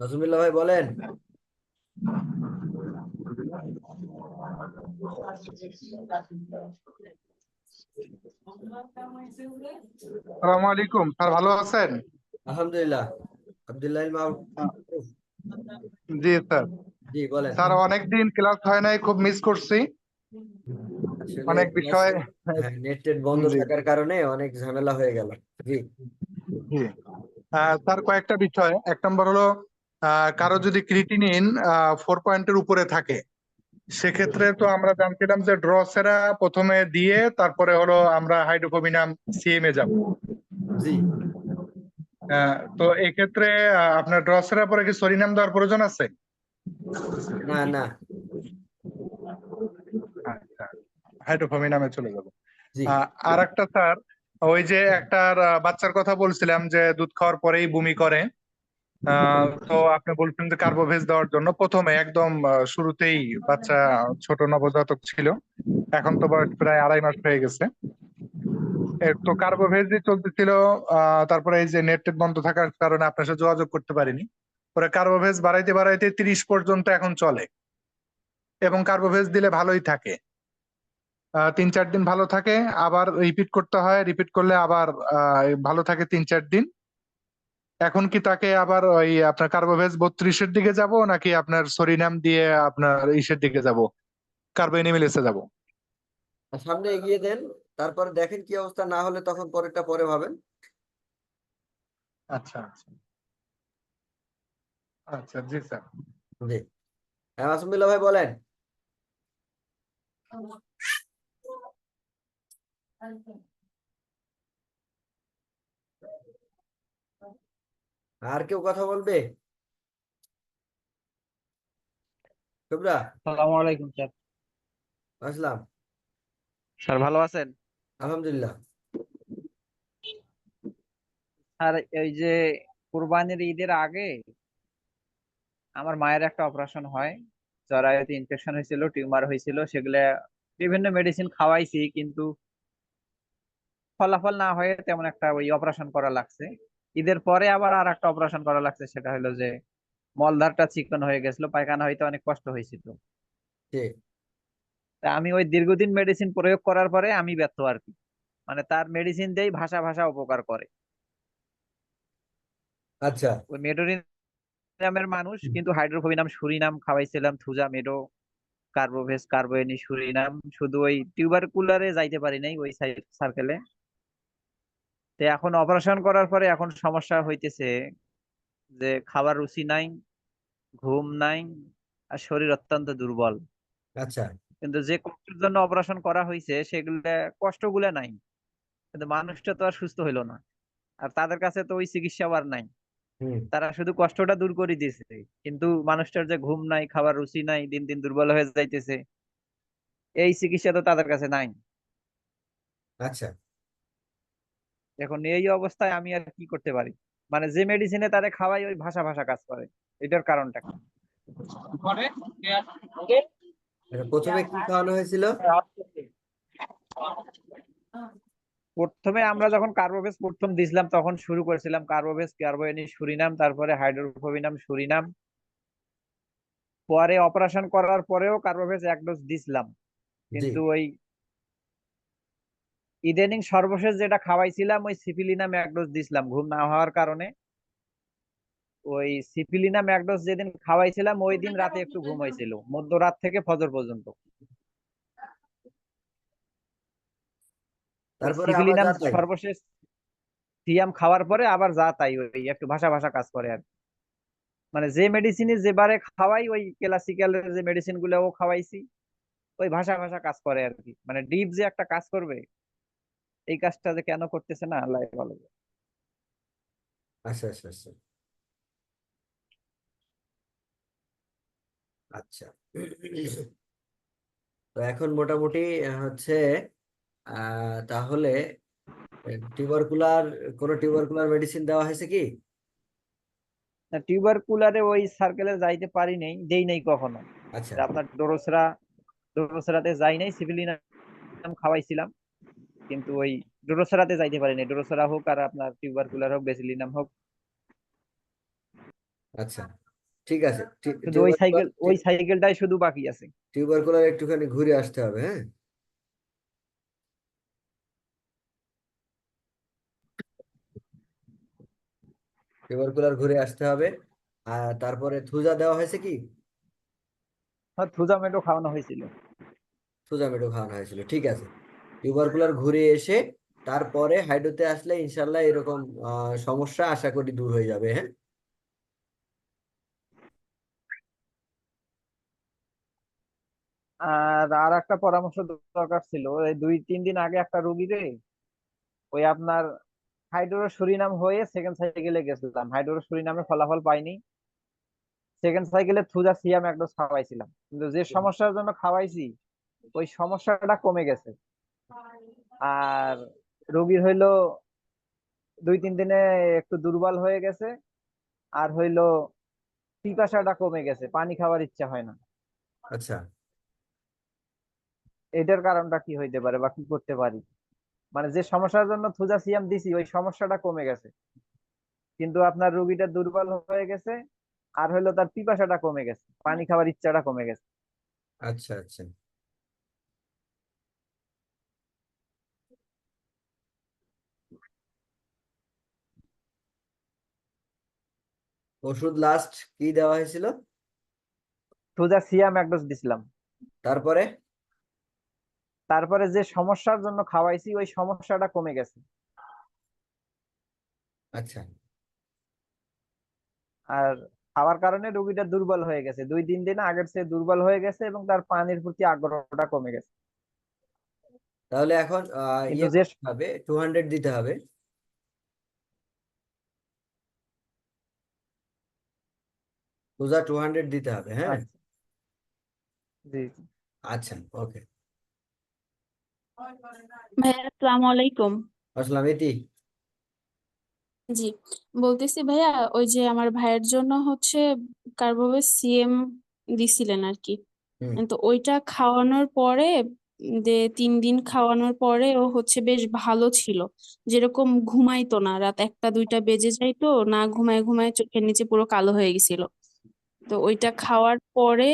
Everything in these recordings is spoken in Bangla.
নাজমুল্লাহ ভাই বলেন। সালামু আলাইকুম স্যার ভালো আছেন? আলহামদুলিল্লাহ। আব্দুল্লাহ জি স্যার। জি বলেন। স্যার অনেকদিন ক্লাস হয় নাই খুব মিস করছি। অনেক বিষয় হ্যাঁ, নেট টেট বন্ধ। থাকার কারণে অনেক ঝামেলা হয়ে গেল। জি। জি। স্যার কয়েকটা বিষয়। এক নম্বর হলো কারও যদি ক্রিটিনিন ফোর পয়েন্টের উপরে থাকে সেক্ষেত্রে তো আমরা জানছিলাম যে ড্রসেরা প্রথমে দিয়ে তারপরে হলো আমরা হাইড্রোকোবিনাম সিএমে যাব। জি। তো এক্ষেত্রে আপনার ড্রসেরা পরে কি সরিনাম দেওয়ার প্রয়োজন আছে? না না। আচ্ছা চলে যাব। আর একটা স্যার ওই যে একটা বাচ্চার কথা বলছিলাম যে দুধ খাওয়ার পরেই বমি করে। তো আপনি বলছেন যে কার্বোভেজ দেওয়ার জন্য প্রথমে একদম শুরুতেই বাচ্চা ছোট নবজাতক ছিল। এখন তো বয়স প্রায় আড়াই মাস হয়ে গেছে। তো কার্বোভেজই চলতেছিল আহ, তারপরে এই যে নেট বন্ধ থাকার কারণে আপনার সাথে যোগাযোগ করতে পারিনি। পরে কার্বোভেজ বাড়াইতে বাড়াইতে তিরিশ পর্যন্ত এখন চলে। এবং কার্বোভেজ দিলে ভালোই থাকে। তিন চার দিন ভালো থাকে আবার রিপিট করতে হয়। রিপিট করলে আবার ভালো থাকে তিন চার দিন। এখন কি তাকে আবার ওই আপনার কার্বোভেজ বত্রিশের দিকে যাব নাকি আপনার সরিনাম দিয়ে আপনার ইসের দিকে যাব? কার্বোনিমিলেসে যাব। সামনে এগিয়ে দেন তারপরে দেখেন কি অবস্থা না হলে তখন পরেরটা পরে ভাবেন। আচ্ছা আচ্ছা। আচ্ছা জি স্যার। জি। হ্যাঁ মাসুমুল্লাহ ভাই বলেন। আর কেউ কথা বলবে? সালামু আলাইকুম স্যার। আসলাম। স্যার ভালো আছেন? আলহামদুলিল্লাহ। স্যার এই যে কুরবানির ঈদের আগে আমার মায়ের একটা অপারেশন হয়। জরায়ুতে ইনফেকশন হয়েছিল টিউমার হয়েছিল সেগুলা বিভিন্ন মেডিসিন খাওয়াইছি কিন্তু ফলাফল না হয়ে তেমন একটা ওই অপারেশন করা লাগছে। ঈদের পরে আবার আর একটা অপারেশন করা লাগছে সেটা হলো যে মলদারটা চিকন হয়ে গেছিল পায়খানা হইতে অনেক কষ্ট হয়েছিল। আমি ওই দীর্ঘদিন মেডিসিন প্রয়োগ করার পরে আমি ব্যর্থ আর কি। মানে তার মেডিসিন দিয়েই ভাষা ভাষা উপকার করে। আচ্ছা। ওই মেডোরিনামের মানুষ কিন্তু হাইড্রোকোবিনাম সুরিনাম খাওয়াইছিলাম থুজা মেডো কার্বোভেস কার্বোয়েনি সুরিনাম শুধু ওই টিউবারকুলারে যাইতে পারি নাই ওই সার্কেলে তো এখন অপারেশন করার পরে এখন সমস্যা হইতেছে যে খাবার রুচি নাই ঘুম নাই আর শরীর অত্যন্ত দুর্বল। আচ্ছা। কিন্তু যে কষ্টের জন্য অপারেশন করা হয়েছে সেগুলা কষ্টগুলা নাই। কিন্তু মানুষটা তো আর সুস্থ হইল না। আর তাদের কাছে তো ওই চিকিৎসা আর নাই। তারা শুধু কষ্টটা দূর করে দিয়েছে। কিন্তু মানুষটার যে ঘুম নাই খাবার রুচি নাই দিন দিন দুর্বল হয়ে যাইতেছে এই চিকিৎসা তো তাদের কাছে নাই। আচ্ছা। এখন এই অবস্থায় আমি আর কি করতে পারি? মানে যে মেডিসিনে তারে খাওয়াই ওই ভাষা ভাষা কাজ করে। এটার কারণটা কি? প্রথমে কি খাওয়ানো হয়েছিল? প্রথমে আমরা যখন কার্বোভেজ প্রথম দিছিলাম তখন শুরু করেছিলাম কার্বোভেজ কার্বোয়েনি সুরিনাম তারপরে হাইড্রোফোবিনাম সুরিনাম। পরে অপারেশন করার পরেও কার্বোভেজ এক ডোজ দিছিলাম। কিন্তু ওই ইদানিং সর্বশেষ যেটা খাওয়াইছিলাম ওই সিপিলিনাম এক ডোজ দিছিলাম ঘুম না হওয়ার কারণে। ওই সিপিলিনাম ম্যাকডোজ ডোজ যেদিন খাওয়াইছিলাম ওই দিন রাতে একটু ঘুম হয়েছিল মধ্যরাত থেকে ফজর পর্যন্ত। তারপরে। সর্বশেষ সিয়াম খাওয়ার পরে আবার যা তাই ওই একটু ভাষা ভাষা কাজ করে আর মানে যে মেডিসিনে যেবারে খাওয়াই ওই ক্লাসিক্যাল যে মেডিসিনগুলো খাওয়াইছি ওই ভাষা ভাষা কাজ করে আর কি। মানে ডিপ যে একটা কাজ করবে এই কাজটা যে কেন করতেছে না আল্লাহ ভালো। আচ্ছা আচ্ছা আচ্ছা। আচ্ছা। তো এখন মোটামুটি হচ্ছে তাহলে টিউবারকুলার কোনো টিউবারকুলার মেডিসিন দেওয়া হয়েছে কি? না টিউবারকুলারে ওই সার্কেলে যাইতে পারি নাই দেই নাই কখনো। আচ্ছা। আপনার ডোরোসরা ডোরোসরাতে যাই নাই সিভিলিনাম খাওয়াইছিলাম। কিন্তু ওই ডোরোসরাতে যাইতে পারি নাই ডোরোসরা হোক আর আপনার টিউবারকুলার হোক বেসিলিনাম হোক। আচ্ছা ঠিক আছে। শুধু ওই সাইকেল ওই সাইকেলটাই শুধু বাকি আছে। টিউবারকুলার একটুখানি ঘুরে আসতে হবে হ্যাঁ? টিউবারকুলার ঘুরে আসতে হবে। আর তারপরে থুজা দেওয়া হয়েছে কি? থুজা থুজামেটো খাওয়ানো হয়েছিল। থুজা মেডো খাওয়ানো হয়েছিল ঠিক আছে। টিউবারকুলার ঘুরে এসে তারপরে হাইড্রোতে আসলে ইনশাল্লাহ এরকম সমস্যা আশা করি দূর হয়ে যাবে হ্যাঁ? আর আর একটা পরামর্শ দরকার ছিল দুই তিন দিন আগে একটা রুগীরে ওই আপনার হাইড্রো সুরিনাম হয়ে সেকেন্ড সাইকেলে গেছিলাম। হাইড্রো সুরিনামে ফলাফল পাইনি। সেকেন্ড সাইকেলে থুজা সিয়াম এক ডোজ খাওয়াইছিলাম। কিন্তু যে সমস্যার জন্য খাওয়াইছি ওই সমস্যাটা কমে গেছে। আর রোগীর হইল দুই তিন দিনে একটু দুর্বল হয়ে গেছে আর হইল পিপাসাটা কমে গেছে পানি খাওয়ার ইচ্ছা হয় না। আচ্ছা। এটার কারণটা কি হইতে পারে বা কি করতে পারি? মানে যে সমস্যার জন্য থুজা সিয়াম দিছি ওই সমস্যাটা কমে গেছে। কিন্তু আপনার রোগীটা দুর্বল হয়ে গেছে আর হইল তার পিপাসাটা কমে গেছে পানি খাওয়ার ইচ্ছাটা কমে গেছে। আচ্ছা আচ্ছা। ওষুধ লাস্ট কি দেওয়া হয়েছিল? থুজা সিয়াম এক ডোজ দিছিলাম। তারপরে? তারপরে যে সমস্যার জন্য খাওয়াইছি ওই সমস্যাটা কমে গেছে। আচ্ছা। আর খাওয়ার কারণে রোগীটা দুর্বল হয়ে গেছে। দুই তিন দিন আগের চেয়ে দুর্বল হয়ে গেছে এবং তার পানির প্রতি আগ্রহটা কমে গেছে। তাহলে এখন ইয়ে হবে টু হান্ড্রেড দিতে হবে। সোজা টু হান্ড্রেড দিতে হবে হ্যাঁ? আচ্ছা। জি আচ্ছা ওকে ভাইয়া আসসালামু আলাইকুম। আসসালাম ইতি জি বলতেছি ভাইয়া ওই যে আমার ভাইয়ের জন্য হচ্ছে কার্বোভেজ সিএম দিছিলেন আর কি। তো ওইটা খাওয়ানোর পরে যে তিন দিন খাওয়ানোর পরে ও হচ্ছে বেশ ভালো ছিল। যেরকম ঘুমাইতো না রাত একটা দুইটা বেজে যাইতো না ঘুমায় ঘুমায় চোখের নিচে পুরো কালো হয়ে গেছিল। তো ওইটা খাওয়ার পরে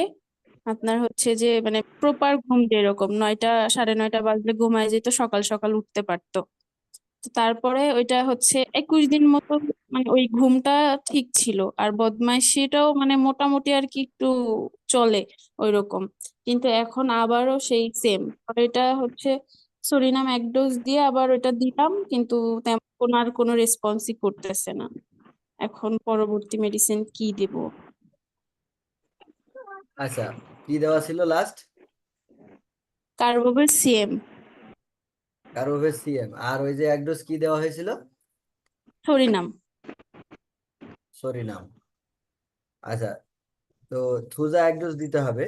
আপনার হচ্ছে যে মানে প্রপার ঘুম যেরকম, নয়টা, সাড়ে নয়টা বাজলে ঘুমায় যেত, সকাল সকাল উঠতে পারতো। তো তারপরে ওইটা হচ্ছে একুশ দিন মতো মানে ওই ঘুমটা ঠিক ছিল। আর বদমাইশিটাও মানে মোটামুটি আর কি একটু চলে ওই রকম কিন্তু এখন আবারও সেই সেম এটা হচ্ছে সরিনাম এক ডোজ দিয়ে আবার ওইটা দিলাম, কিন্তু তেমন আর কোনো রেসপন্সই করতেছে না। এখন পরবর্তী মেডিসিন কি দেব? আচ্ছা কি দেওয়া ছিল last Carbo veg CM. Carbo veg CM. আর ওই যে এক ডোজ কি দেওয়া হয়েছিল? সরিনাম। সরিনাম। আচ্ছা তো থুজা এক ডোজ দিতে হবে।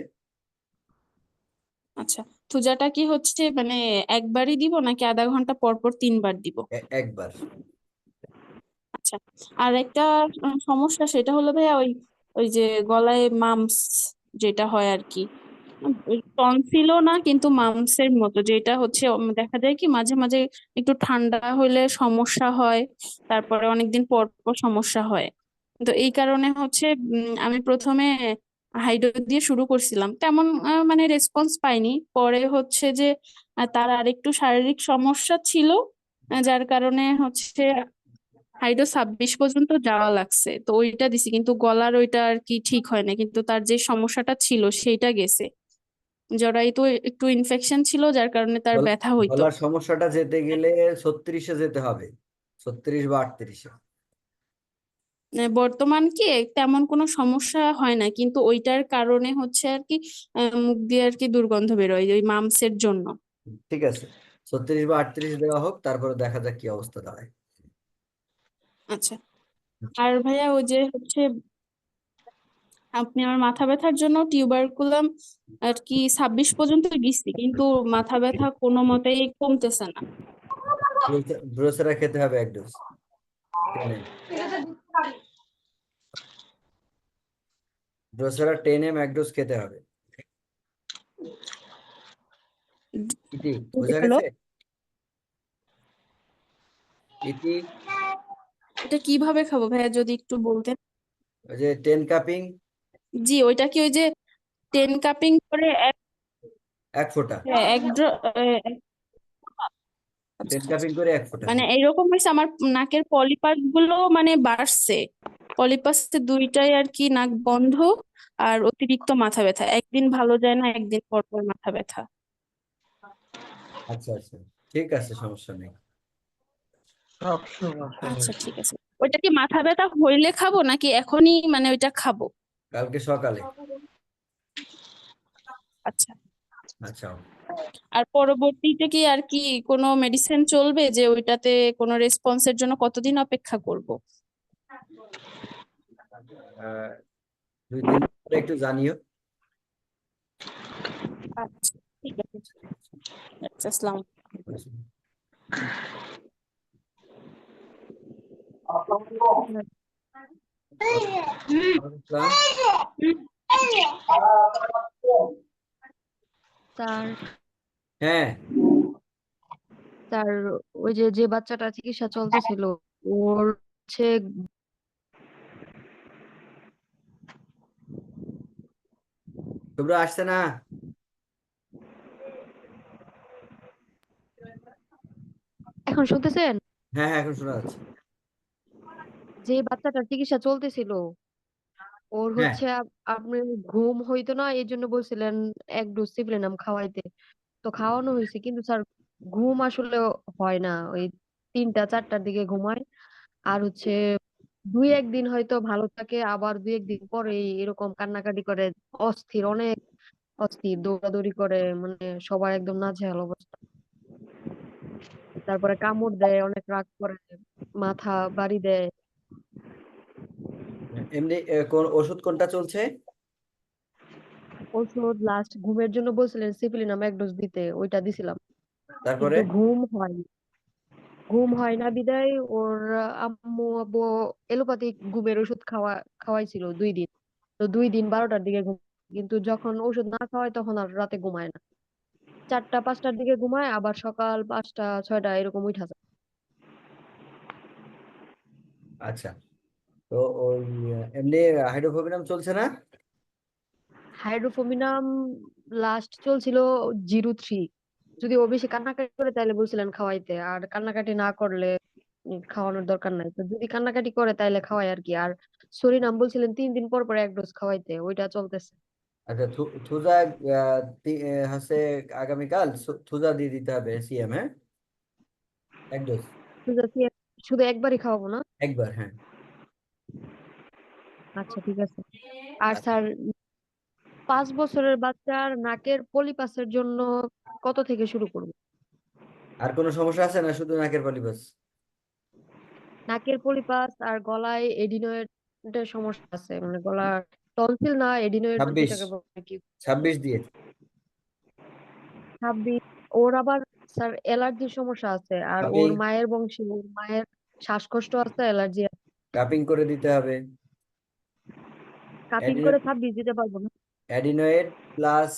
আচ্ছা থুজাটা কি হচ্ছে মানে একবারই দিব নাকি আধা ঘণ্টা পর পর তিনবার দিব? একবার। আচ্ছা আর একটা সমস্যা সেটা হলো ভাইয়া ওই ওই যে গলায় মামস যেটা হয় আর কি টনসিলও না, কিন্তু মামসের মতো, যেটা হচ্ছে দেখা যায় কি মাঝে মাঝে একটু ঠান্ডা হলে সমস্যা হয়, তারপরে অনেকদিন পর পর সমস্যা হয়। তো এই কারণে হচ্ছে আমি প্রথমে হাইড্রো দিয়ে শুরু করছিলাম। তেমন মানে রেসপন্স পাইনি। পরে হচ্ছে যে তার আরেকটু শারীরিক সমস্যা ছিল যার কারণে হচ্ছে হাইড্রো ছাব্বিশ পর্যন্ত যাওয়া লাগছে। তো ওইটা দিছি কিন্তু গলার ওইটা আর কি ঠিক হয় না কিন্তু তার যে সমস্যাটা ছিল সেইটা গেছে। জরায়ুতে একটু ইনফেকশন ছিল যার কারণে তার ব্যথা হইতো। গলার সমস্যাটা যেতে গেলে ছত্রিশে যেতে হবে ছত্রিশ বা আটত্রিশে। বর্তমান কি তেমন কোনো সমস্যা হয় না কিন্তু ওইটার কারণে হচ্ছে আর কি মুখ দিয়ে আর কি দুর্গন্ধ বেরোয় ওই মামসের জন্য। ঠিক আছে ছত্রিশ বা আটত্রিশ দেওয়া হোক তারপরে দেখা যাক কি অবস্থা দাঁড়ায়। আচ্ছা। আর ভাইয়া ওই যে হচ্ছে আপনি আমার মাথা ব্যথার জন্য টিউবারকুলাম আর কি ছাব্বিশ পর্যন্ত দিচ্ছি কিন্তু মাথা ব্যথা কোনো মতেই কমতেছে না। ব্রোসেরা খেতে হবে এক ডোজ ব্রোসেরা টেন এম এক ডোজ খেতে হবে। ইতি বোঝা গেছে? ইতি এটা কীভাবে খাব ভাইয়া যদি একটু বলতেন? ওই যে টেন কাপিং জি ওইটা কি ওই যে টেন কাপিং করে এক এক ফোঁটা। এক ড্র- আহ, এক- আচ্ছা, টেন কাপিং করে এক ফোঁটা। মানে এইরকম হয়েছে আমার নাকের পলিপাসগুলো মানে বাড়ছে। পলিপাস দুইটাই আর কি নাক বন্ধ আর অতিরিক্ত মাথা ব্যথা। একদিন ভালো যায় না একদিন পর পর মাথা ব্যথা। আচ্ছা আচ্ছা। ঠিক আছে সমস্যা নেই। আচ্ছা ঠিক আছে। ওইটা কি মাথা ব্যথা হইলে খাব নাকি এখনই মানে ওইটা খাব? কালকে সকালে। আচ্ছা। আচ্ছা। আর পরবর্তীতে কি আর কি কোনো মেডিসিন চলবে যে ওইটাতে কোনো রেসপন্সের জন্য কতদিন অপেক্ষা করব? দুই দিন পরে একটু জানিও। আচ্ছা ঠিক আছে। আচ্ছা আসসালামু আসসালাম। তার হ্যাঁ। তার ওই যে যে বাচ্চাটা চিকিৎসা চলতেছিল ওর হচ্ছে তোমরা আসছে না? এখন শুনতেছেন? হ্যাঁ হ্যাঁ এখন শোনা যাচ্ছে। যে বাচ্চাটার চিকিৎসা চলতেছিল ওর হ্যাঁ। হচ্ছে আপ- আপনি ঘুম হইতো না এই জন্য বলছিলেন এক ডোজ সিপ্লিনাম খাওয়াইতে। তো খাওয়ানো হয়েছে কিন্তু স্যার ঘুম আসলে হয় না ওই তিনটা চারটার দিকে ঘুমায়। আর হচ্ছে দুই একদিন হয়তো ভালো থাকে আবার দুই একদিন পরে এরকম কান্নাকাটি করে অস্থির অনেক অস্থির দৌড়াদৌড়ি করে মানে সবার একদম নাজেহাল অবস্থা। তারপরে কামড় দেয় অনেক রাগ করে মাথা বাড়ি দেয়। এমনি কোন ওষুধ কোনটা চলছে? ওষুধ লাস্ট ঘুমের জন্য বলছিলেন সিপ্লিনাম এক ডোজ দিতে ওইটা দিছিলাম। তারপরে? ঘুম হয় ঘুম হয় না বিদায় ওর আম্মু আব্বু এলোপ্যাথিক ঘুমের ওষুধ খাওয়া খাওয়াইছিল দুই দিন। তো দুই দিন বারোটার দিকে ঘুম কিন্তু যখন ওষুধ না খাওয়ায় তখন আর রাতে ঘুমায় না। চারটা পাঁচটার দিকে ঘুমায় আবার সকাল পাঁচটা ছয়টা এরকম উঠা যায়। আচ্ছা। তো ওই এমনি হাইড্রোফোবিনাম চলছে না? হাইড্রোফোমিনাম লাস্ট চলছিল জিরো থ্রি। যদি ও বেশি কান্নাকাটি করে তাহলে বলছিলেন খাওয়াইতে। আর কান্নাকাটি না করলে খাওয়ানোর দরকার নাই। তো যদি কান্নাকাটি করে তাহলে খাওয়াই আর কি। আর সরিনাম বলছিলেন তিন দিন পর পর এক ডোজ খাওয়াইতে। ওইটা চলতেছে। আচ্ছা থুজা হচ্ছে আগামীকাল থুজা দিয়ে দিতে হবে সিএম হ্যাঁ? এক ডোজ শুধু একবারই খাওয়াবো না? একবার হ্যাঁ। আচ্ছা ঠিক আছে। আর স্যার পাঁচ বছরের বাচ্চার নাকের পলিপাসের জন্য কত থেকে শুরু করব? আর কোনো সমস্যা আছে না শুধু নাকের পলিপাস? নাকের পলিপাস আর গলায় এডিনয়েডের সমস্যা আছে মানে গলা টনসিল না এডিনয়েড ছাব্বিশ। যেটাকে বলে আর কি? ছাব্বিশ দিয়ে। ছাব্বিশ। ওর আবার স্যার অ্যালার্জির সমস্যা আছে আর ওর মায়ের বংশে ওর মায়ের শ্বাসকষ্ট আছে অ্যালার্জি আছে। কাপিং করে দিতে হবে। অ্যাডিনো করে ছাব্বিশ দিতে পারব না। অ্যাডিনয়েড প্লাস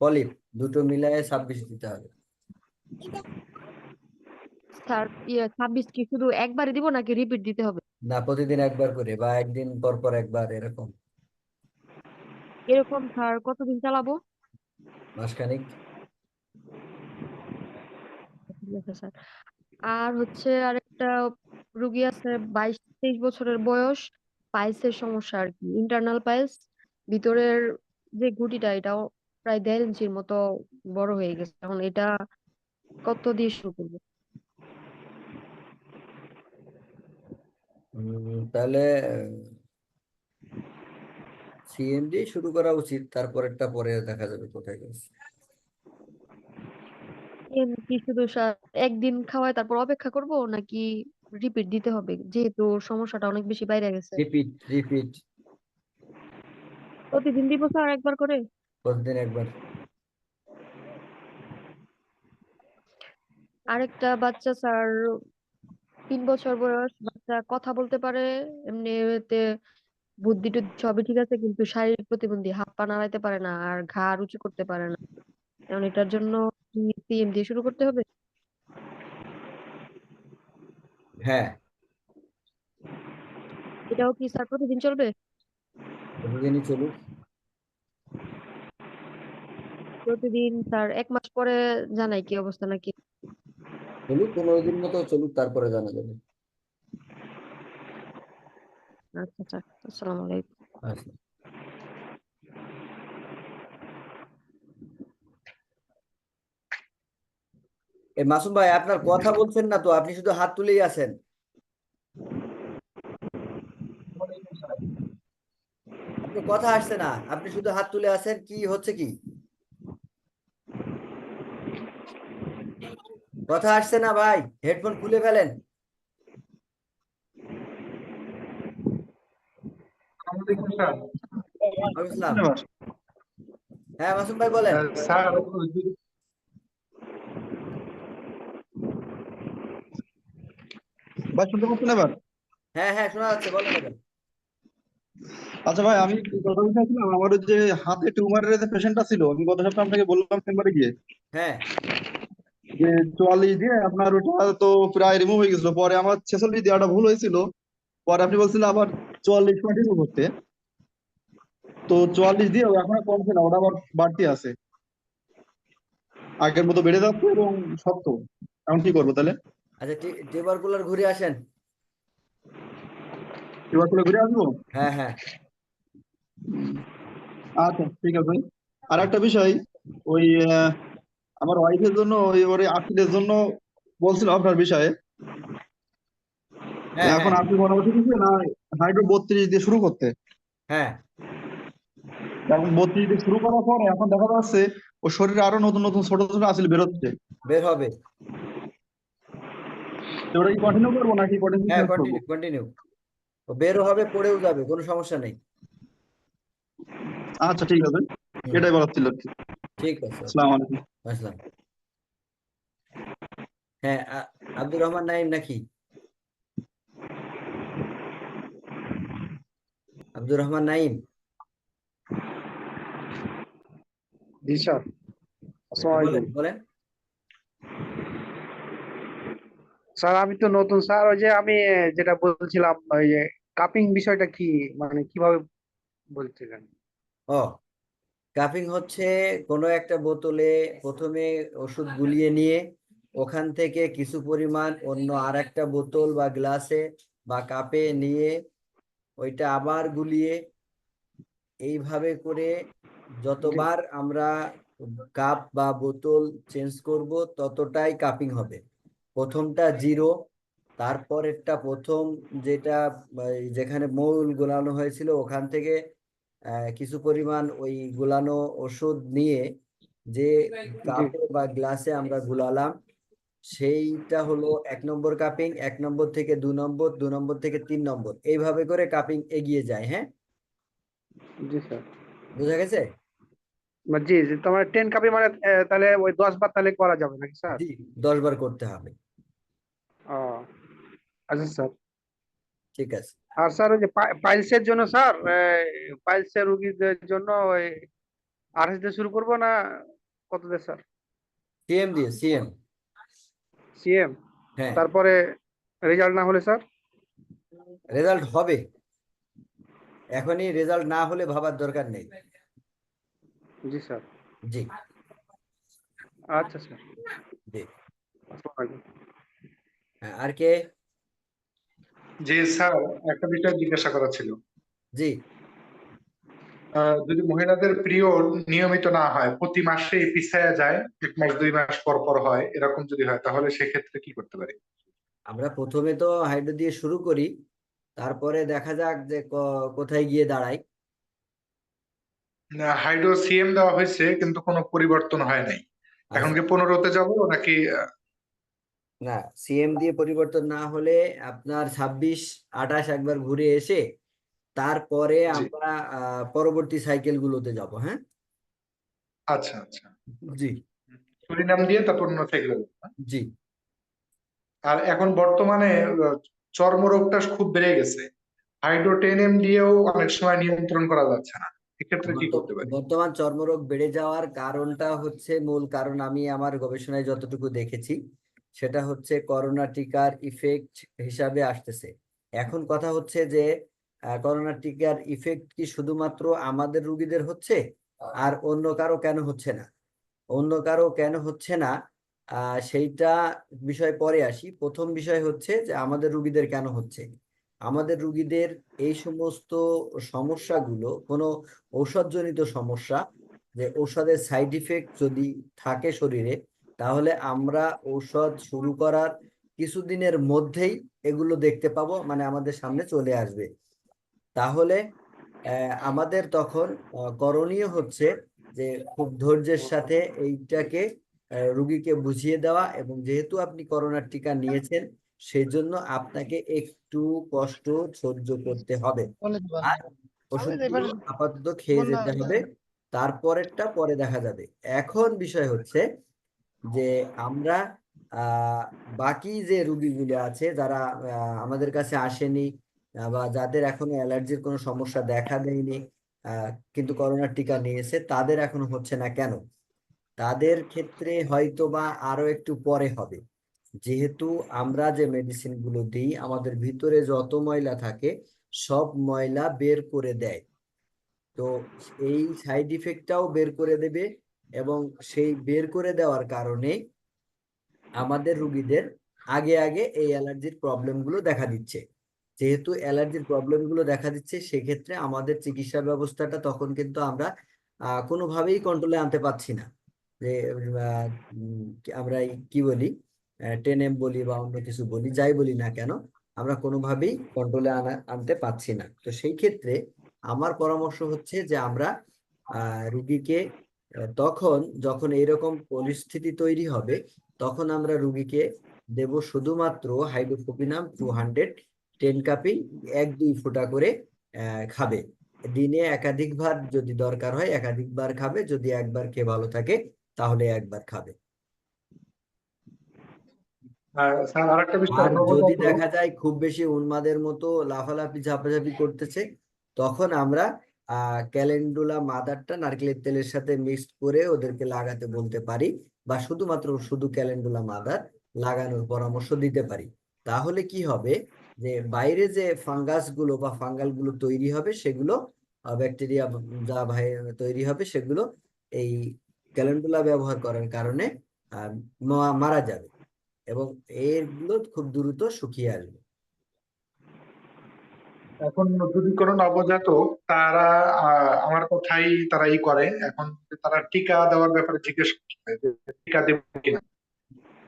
পলিপ দুটো মিলায়ে ছাব্বিশ দিতে হবে। স্যার ইয়ে ছাব্বিশ কি শুধু একবারই দিব নাকি রিপিট দিতে হবে? না প্রতিদিন একবার করে বা একদিন পর পর একবার এরকম। এরকম স্যার কতদিন চালাবো? মাসখানেক। স্যার। আর হচ্ছে আরেকটা রুগী আছে বাইশ তেইশ বছরের বয়স। পাইলসের সমস্যা আর কি। ইন্টারনাল পাইলস ভিতরের যে গুটিটা এটাও প্রায় দেড় ইঞ্চির মতো বড় হয়ে গেছে। এখন এটা কত দিয়ে শুরু করব? তাহলে সিএম দিয়ে শুরু করা উচিত তারপরেরটা পরে দেখা যাবে কোথায় গেছে। কি শুধু একদিন খাওয়ায় তারপর অপেক্ষা করব নাকি রিপিট দিতে হবে যেহেতু সমস্যাটা অনেক বেশি বাইরে গেছে। রিপিট রিপিট প্রতিদিন দিব স্যার একবার করে? প্রতিদিন একবার। আরেকটা বাচ্চা স্যার তিন বছর বয়স বাচ্চা কথা বলতে পারে এমনিতে বুদ্ধি টুদ্ধি সবই ঠিক আছে কিন্তু শারীরিক প্রতিবন্ধী হাত পা নাড়াইতে পারে না আর ঘাড় উঁচু করতে পারে না। এখন এটার জন্য কি সিএম দিয়ে শুরু করতে হবে? হ্যাঁ। এটাও কি স্যার প্রতিদিন চলবে? প্রতিদিনই চলুক। প্রতিদিন স্যার এক মাস পরে জানাই কি অবস্থা নাকি? চলুক পনেরো দিন মতো চলুক তারপরে জানা যাবে। আচ্ছা স্যার আসসালামু আলাইকুম। আচ্ছা। মাসুম ভাই আপনার কথা বলছেন না তো আপনি শুধু হাত তুলেই আছেন। কথা আসছে না আপনি শুধু হাত তুলে আছেন কি হচ্ছে কি? কথা আসছে না ভাই হেডফোন খুলে ফেলেন। হ্যাঁ মাসুম ভাই বলেন। স্যার ভাই শুনতে পাচ্ছেন এবার? হ্যাঁ হ্যাঁ শোনা যাচ্ছে বলেন এবার। আচ্ছা ভাই আমি কথা বলতে চাইছিলাম? আমার যে হাতে টিউমারের যে পেশেন্টটা ছিল আমি গত সপ্তাহে আপনাকে বললাম চেম্বারে গিয়ে। হ্যাঁ। যে চুয়াল্লিশ দিয়ে আপনার ওটা তো প্রায় রিমুভ হয়ে গেছিল। পরে আমার ছেচল্লিশ দেওয়াটা ভুল হয়েছিল। পরে আপনি বলছিলেন আবার চুয়াল্লিশ কন্টিনিউ করতে। তো চুয়াল্লিশ দিয়ে এখন কমছে না ওটা আবার বাড়তি আছে। আগের মতো বেড়ে যাচ্ছে এবং শক্ত। এখন কি করব তাহলে? আচ্ছা টিউবারকুলার ঘুরে আসেন। এবার করে ঘুরে আসব? হ্যাঁ হ্যাঁ। আচ্ছা ঠিক আছে। আর একটা বিষয় ওই আমার ওয়াইফের জন্য ওই ওর আপিলের জন্য বলছিল আপনার বিষয়ে। হ্যাঁ এখন হ্যাঁ। আপনি মনে যে না হাইড্রো বত্রিশ দিয়ে শুরু করতে। হ্যাঁ। এখন বত্রিশ দিয়ে শুরু করার পরে এখন দেখা যাচ্ছে ওর শরীরে আরও নতুন নতুন ছোট ছোট আসিল বেরোচ্ছে। বের হবে। তো ওটা কি কন্টিনিউ করব নাকি কন্টিনিউ হ্যাঁ কন্টিনিউ কন্টিনিউ বেরও হবে পড়েও যাবে কোনো সমস্যা নেই। আচ্ছা ঠিক আছে। এটাই বলার ছিল ঠিক আছে আসসালামু আলাইকুম। আসলাম হ্যাঁ আব্দুর রহমান নাইম নাকি? আব্দুর রহমান নাইম? জি স্যার। আসসালামু আলাইকুম। বলেন। স্যার, আমি তো নতুন। স্যার, ওই যে আমি যেটা বলছিলাম, ওই যে কাপিং বিষয়টা কি? মানে কীভাবে বলছিলেন? ও কাপিং হচ্ছে কোনো একটা বোতলে প্রথমে ওষুধ গুলিয়ে নিয়ে ওখান থেকে কিছু পরিমাণ অন্য আর একটা বোতল বা গ্লাসে বা কাপে নিয়ে ওইটা আবার গুলিয়ে এইভাবে করে যতবার আমরা কাপ বা বোতল চেঞ্জ করব ততটাই কাপিং হবে। প্রথমটা জিরো তারপরেরটা প্রথম যেটা যেখানে মৌল গোলানো হয়েছিল ওখান থেকে কিছু পরিমাণ ওই গুলানো ওষুধ নিয়ে যে কাপে বা গ্লাসে আমরা গুলালাম সেইটা হলো এক নম্বর কাপিং এক নম্বর থেকে দু নম্বর দু নম্বর থেকে তিন নম্বর এইভাবে করে কাপিং এগিয়ে যায় হ্যাঁ? জি স্যার। বোঝা গেছে? জি জি তোমার টেন কাপি মানে তাহলে ওই দশ বার তাহলে করা যাবে নাকি স্যার? জি দশ বার করতে হবে। আচ্ছা স্যার। ঠিক আছে। আর স্যার ওই যে পাইলসের জন্য স্যার পাইলসের রুগীদের জন্য ওই আঠাশ দিয়ে শুরু করব না কত দিয়ে স্যার? সিএম দিয়ে সিএম। সিএম? হ্যাঁ। তারপরে রেজাল্ট না হলে স্যার? রেজাল্ট হবে। এখনই রেজাল্ট না হলে ভাবার দরকার নেই। জি স্যার। জি। আচ্ছা স্যার। জি। আসসালামু আলাইকুম। আর কে? জি স্যার একটা বিষয় জিজ্ঞাসা করা ছিল। জি। যদি মহিলাদের পিরিয়ড নিয়মিত না হয় প্রতি মাসে পিছায়া যায় এক মাস দুই মাস পর পর হয় এরকম যদি হয় তাহলে সেক্ষেত্রে কি করতে পারি? আমরা প্রথমে তো হাইড্রো দিয়ে শুরু করি তারপরে দেখা যাক যে কোথায় গিয়ে দাঁড়াই। হাইড্রো সিএম দেওয়া হয়েছে কিন্তু কোনো পরিবর্তন হয় নাই। এখন আচ্ছা কি পনেরোতে যাব নাকি না সিএম দিয়ে পরিবর্তন না হলে আপনার ছাব্বিশ আঠাশ একবার ঘুরে এসে তারপরে আমরা পরবর্তী সাইকেল গুলোতে যাব হ্যাঁ? আচ্ছা আচ্ছা। জি। সুরিনাম দিয়ে তারপর অন্য থেকে জি। আর এখন বর্তমানে চর্মরোগটা খুব বেড়ে গেছে। হাইড্রোটেন এম দিয়েও অনেক সময় নিয়ন্ত্রণ করা যাচ্ছে না। এক্ষেত্রে কি করতে পারি? বর্তমান চর্মরোগ বেড়ে যাওয়ার কারণটা হচ্ছে মূল কারণ আমি আমার গবেষণায় যতটুকু দেখেছি। সেটা হচ্ছে করোনা টিকার ইফেক্ট হিসাবে আসতেছে। এখন কথা হচ্ছে যে করোনা টিকার ইফেক্ট কি শুধুমাত্র আমাদের রুগীদের হচ্ছে? আর অন্য কারও কেন হচ্ছে না? অন্য কারও কেন হচ্ছে না? সেইটা বিষয় পরে আসি। প্রথম বিষয় হচ্ছে যে, আমাদের রুগীদের কেন হচ্ছে? আমাদের রুগীদের এই সমস্ত সমস্যাগুলো, কোনো ঔষধজনিত সমস্যা, যে ঔষধের সাইড ইফেক্ট যদি থাকে শরীরে তাহলে আমরা ঔষধ শুরু করার কিছুদিনের মধ্যেই এগুলো দেখতে পাবো মানে আমাদের সামনে চলে আসবে। তাহলে আমাদের তখন করণীয় হচ্ছে যে খুব ধৈর্যের সাথে এইটাকে রুগীকে বুঝিয়ে দেওয়া এবং যেহেতু আপনি করোনার টিকা নিয়েছেন সেজন্য আপনাকে একটু কষ্ট সহ্য করতে হবে। আর আপাতত খেয়ে যেতে হবে তারপরেরটা পরে দেখা যাবে। এখন বিষয় হচ্ছে যে আমরা বাকি যে রুগীগুলো আছে যারা আমাদের কাছে আসেনি বা যাদের এখনও অ্যালার্জির কোনো সমস্যা দেখা দেয়নি কিন্তু করোনার টিকা নিয়েছে, তাদের এখনও হচ্ছে না কেন? তাদের ক্ষেত্রে হয়তো বা আরও একটু পরে হবে। যেহেতু আমরা যে মেডিসিনগুলো দিই, আমাদের ভিতরে যত ময়লা থাকে, সব ময়লা বের করে দেয়। তো এই সাইড ইফেক্টটাও বের করে দেবে এবং সেই বের করে দেওয়ার কারণে আমাদের রুগীদের আগে আগে এই অ্যালার্জির প্রবলেমগুলো দেখা দিচ্ছে। যেহেতু অ্যালার্জির প্রবলেমগুলো দেখা দিচ্ছে, সেক্ষেত্রে আমাদের চিকিৎসা ব্যবস্থাটা তখন কিন্তু আমরা কোনোভাবেই কন্ট্রোলে আনতে পারছি না। যে আমরা কি বলি টেনএম বলি বা অন্য কিছু বলি, যাই বলি না কেন, আমরা কোনোভাবেই কন্ট্রোলে আনা, আনতে পারছি না। তো সেই ক্ষেত্রে আমার পরামর্শ হচ্ছে যে আমরা রুগীকে তখন যখন এইরকম পরিস্থিতি তৈরি হবে তখন আমরা রুগীকে দেব শুধুমাত্র হাইড্রোকোপিনাম টু হান্ড্রেড টেন কাপি এক দুই ফোঁটা করে খাবে। দিনে একাধিকবার যদি দরকার হয় একাধিকবার খাবে। যদি একবার খেয়ে ভালো থাকে তাহলে একবার খাবে। আর যদি দেখা যায় খুব বেশি উন্মাদের মতো লাফালাফি ঝাপাঝাপি করতেছে তখন আমরা ক্যালেন্ডুলা মাদারটা নারকেলের তেলের সাথে মিক্সড করে ওদেরকে লাগাতে বলতে পারি বা শুধুমাত্র শুধু ক্যালেন্ডুলা মাদার লাগানোর পরামর্শ দিতে পারি। তাহলে কি হবে যে বাইরে যে ফাঙ্গাসগুলো বা ফাঙ্গালগুলো তৈরি হবে সেগুলো ব্যাকটেরিয়া যা তৈরি হবে সেগুলো এই ক্যালেন্ডুলা ব্যবহার করার কারণে মারা যাবে এবং এগুলো খুব দ্রুত শুকিয়ে আসবে। এখন যদি কোনো নবজাতক তারা আমার কথাই তারা ই করে এখন তারা টিকা দেওয়ার ব্যাপারে জিজ্ঞেস করছে টিকা দেব কিনা।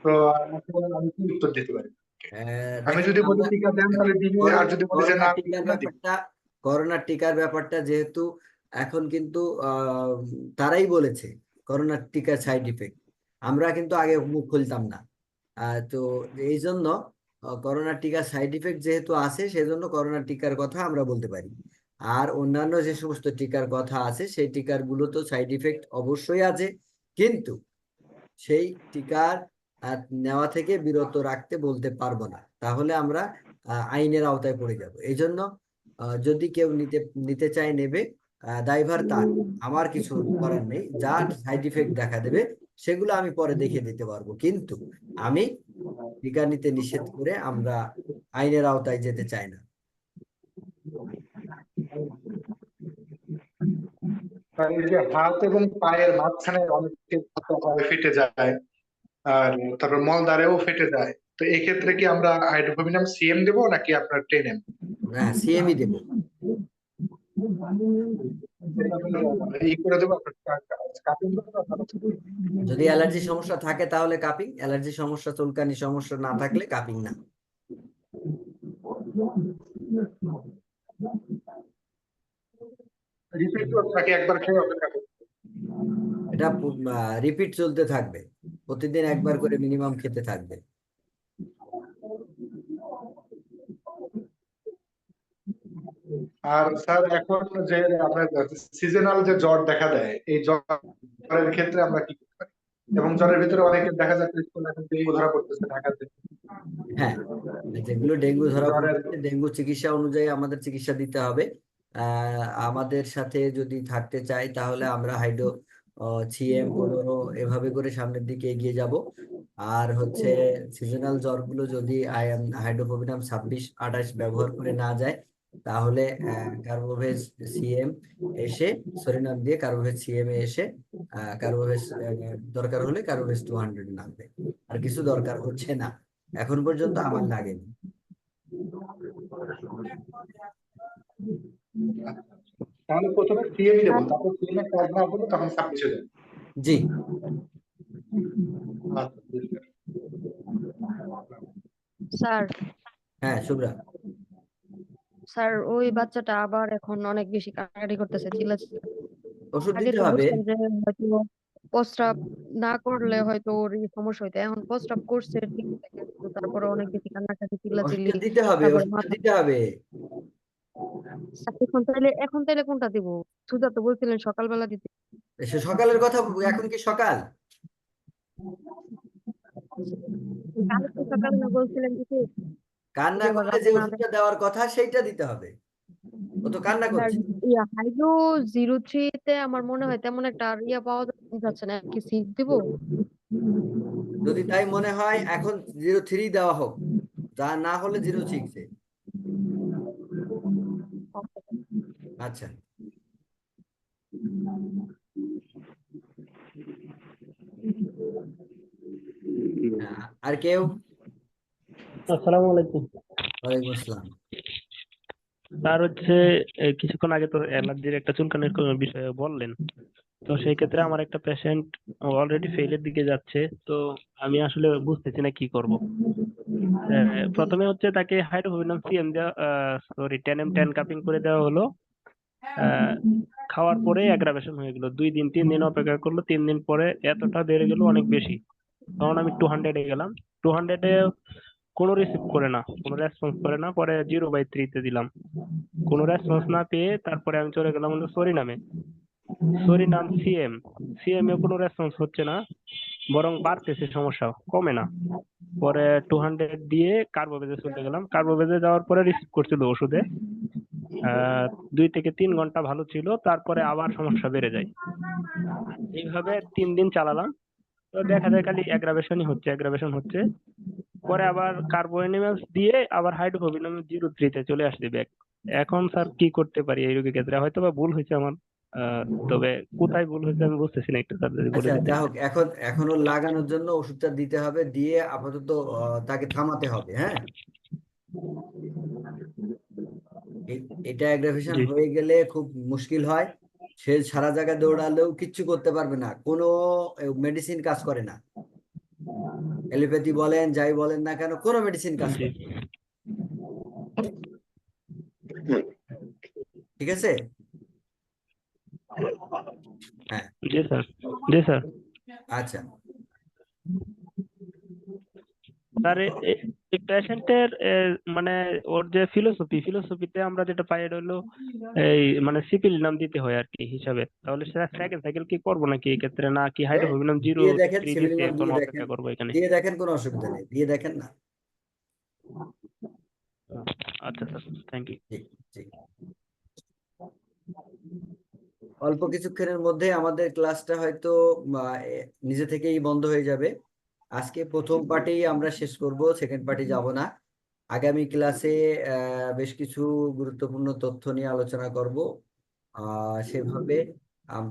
তো আমি কি উত্তর দিতে পারি? আমি যদি বলি টিকা দেন তাহলে দিবে। আর যদি বলি যে না ব্যাপারটা করোনার টিকার ব্যাপারটা যেহেতু এখন কিন্তু আহ, তারাই বলেছে করোনার টিকার সাইড ইফেক্ট। আমরা কিন্তু আগে মুখ খুলতাম না। তো এই জন্য আহ, করোনার টিকার সাইড ইফেক্ট যেহেতু আছে সেজন্য করোনার টিকার কথা আমরা বলতে পারি। আর অন্যান্য যে সমস্ত টিকার কথা আছে সেই টিকারগুলো তো সাইড ইফেক্ট অবশ্যই আছে। কিন্তু সেই টিকার নেওয়া থেকে বিরত রাখতে বলতে পারব না। তাহলে আমরা আইনের আওতায় পড়ে যাব। এই জন্য যদি কেউ নিতে নিতে চায় নেবে দায়ভার তার। আমার কিছু করার নেই। যা সাইড ইফেক্ট দেখা দেবে সেগুলো আমি পরে দেখে দিতে পারব। কিন্তু আমি টিকা নিতে নিষেধ করে আমরা আইনের আওতায় যেতে চাই না। এই হাত এবং পায়ের মাঝখানে ক্ষত ফেটে যায় আর তারপর মলদ্বারেও ফেটে যায়। তো এক্ষেত্রে কি আমরা হাইড্রোকোপিনাম সিএম দেবো নাকি আপনার টেনএম হ্যাঁ সিএমই দেবো। যদি অ্যালার্জি সমস্যা থাকে তাহলে কাপিং অ্যালার্জি সমস্যা চুলকানি সমস্যা না থাকলে কাপিং না? এটা রিপিট চলতে থাকবে। প্রতিদিন একবার করে মিনিমাম খেতে থাকবে। আর স্যার এখন যে আপনার সিজনাল যে জ্বর দেখা দেয় এই জ্বরের ক্ষেত্রে আমরা কি করতে পারি? এবং জ্বরের ভিতরে অনেকে দেখা যাচ্ছে ডেঙ্গু ধরা পড়তেছে ঢাকাতে। হ্যাঁ যেগুলো ডেঙ্গু ধরা জ্বরের- ডেঙ্গু চিকিৎসা অনুযায়ী আমাদের চিকিৎসা দিতে হবে। আমাদের সাথে যদি থাকতে চাই তাহলে আমরা হাইড্রো ছিএম পনেরো এভাবে করে সামনের দিকে এগিয়ে যাব। আর হচ্ছে সিজনাল জ্বরগুলো যদি হাইড্রোকোভিনাম ছাব্বিশ আঠাশ ব্যবহার করে না যায় তাহলে কার্বোভেজ সিএম এসে সরিনাম দিয়ে কার্বোভেজ সিএম এ এসে কার্বোভেজ দরকার হলে কার্বোভেজ টু হান্ড্রেড নামবে আর কিছু দরকার হচ্ছে না। এখন পর্যন্ত আমার লাগেনি। তাহলে প্রথমে সিএমই দেবো তারপর সিএম এর কাজ না হলে তখন সাবমিশে দেবো জি। স্যার। হ্যাঁ শুভ্রা। স্যার ওই বাচ্চাটা আবার এখন অনেক বেশি কান্নাকাটি করতেছে চিল্লাচ্ছে ওষুধ দিতে হবে। প্রস্রাব না করলে হয়তো ওর সমস্যা হইতো। এখন প্রস্রাব করছে ঠিক আছে তারপরে অনেক বেশি কান্নাকাটি চিল্লাচিল্লি ওষুধটা দিতে হবে দিতে হবে। এখন তাহলে এখন তাইলে কোনটা দিব? সুজা তো বলছিলেন সকালবেলা দিতে। সে সকালের কথা এখন কি সকাল? কালকে সকালে না বলছিলেন দিতে কান্না করলে যে ওষুধটা দেওয়ার কথা সেইটা দিতে হবে। ও তো কান্না করছে। ইয়া হাইড্রো জিরো থ্রিতে আমার মনে হয় তেমন একটা ইয়া পাওয়া যাচ্ছে না কি সিট দিব? যদি তাই মনে হয় এখন জিরো থ্রি দেওয়া হোক তা না হলে জিরো সিক্সে আচ্ছা। আর কেউ? আসসালামু আলাইকুম। ওয়ালাইকুম আসসালাম। স্যার হচ্ছে কিছুক্ষণ আগে তো অ্যালার্জির একটা চুলকানির বিষয়ে বললেন। তো সেই ক্ষেত্রে আমার একটা পেশেন্ট অলরেডি ফেইলের দিকে যাচ্ছে। তো আমি আসলে বুঝতেছি না কি করব। প্রথমে হচ্ছে তাকে হাইড্রোফোবিনাম সিএম দেওয়া sorry ten M ten cupping করে দেওয়া হলো। খাওয়ার পরে অ্যাগ্রাভেশন হয়ে গেল। দুই দিন তিন দিন অপেক্ষা করল। তিন দিন পরে এতটা বেড়ে গেল অনেক বেশি। তখন আমি টু হান্ড্রেডে গেলাম। টু হান্ড্রেডে কোনো রিসিভ করে না, কোনো রেসপন্স করে না, পরে জিরো বাই থ্রিতে দিলাম। কোনো রেসপন্স না পেয়ে তারপরে আমি চলে গেলাম হলো সরি নামে। সরি নাম সিএম সিএম এ কোনো রেসপন্স হচ্ছে না, বরং বাড়তেছে সমস্যা, কমে না। পরে টু হান্ড্রেড দিয়ে কার্বোভেজে চলে গেলাম। কার্বোভেজে যাওয়ার পরে রিসিভ করছিল ওষুধে। দুই থেকে তিন ঘণ্টা ভালো ছিল, তারপরে আবার সমস্যা বেড়ে যায়। এইভাবে তিন দিন চালালাম। তো দেখা যায় খালি অ্যাগ্রাভেশনই হচ্ছে অ্যাগ্রাভেশন হচ্ছে। পরে আবার কার্বোনিমাস দিয়ে আবার হাইড্রোফোবিনাম জিরো থ্রিতে চলে আসছে ব্যাক এখন স্যার কি করতে পারি এই রোগীর ক্ষেত্রে? হয়তো বা ভুল হয়েছে আমার তবে কোথায় ভুল হয়েছে আমি বুঝতেছি না একটু স্যার যদি বলে আচ্ছা হোক এখন এখনও লাগানোর জন্য ওষুধটা দিতে হবে দিয়ে আপাতত তাকে থামাতে হবে হ্যাঁ? এটা অ্যাগ্রাভেশন হয়ে গেলে খুব মুশকিল হয়। সে সারা জায়গায় দৌড়ালেও কিচ্ছু করতে পারবে না। কোনো মেডিসিন কাজ করে না। এলোপ্যাথি বলেন যাই বলেন না কেন কোনো মেডিসিন কাজ করে ঠিক আছে? জি স্যার জি স্যার। আচ্ছা। স্যার এই পেশেন্টের মানে ওর যে ফিলোসফি ফিলোসফিতে আমরা যেটা পাই এটা হলো এই মানে সিপিল নাম দিতে হয় আর কি হিসাবে। তাহলে সেকেন্ড সাইকেল কি করব নাকি? এই ক্ষেত্রে না কি হাইড্রোফোবিনাম জিরো অপেক্ষা করব এখানে? দিয়ে দেখেন কোনো অসুবিধা নেই দিয়ে দেখেন না। আচ্ছা স্যার থ্যাংক ইউ অল্প কিছুক্ষণের মধ্যে আমাদের ক্লাসটা হয়তো নিজে থেকেই বন্ধ হয়ে যাবে। আজকে প্রথম পার্টেই আমরা শেষ করব সেকেন্ড পার্টি যাব না। আগামী ক্লাসে বেশ কিছু গুরুত্বপূর্ণ তথ্য নিয়ে আলোচনা করব। সেভাবে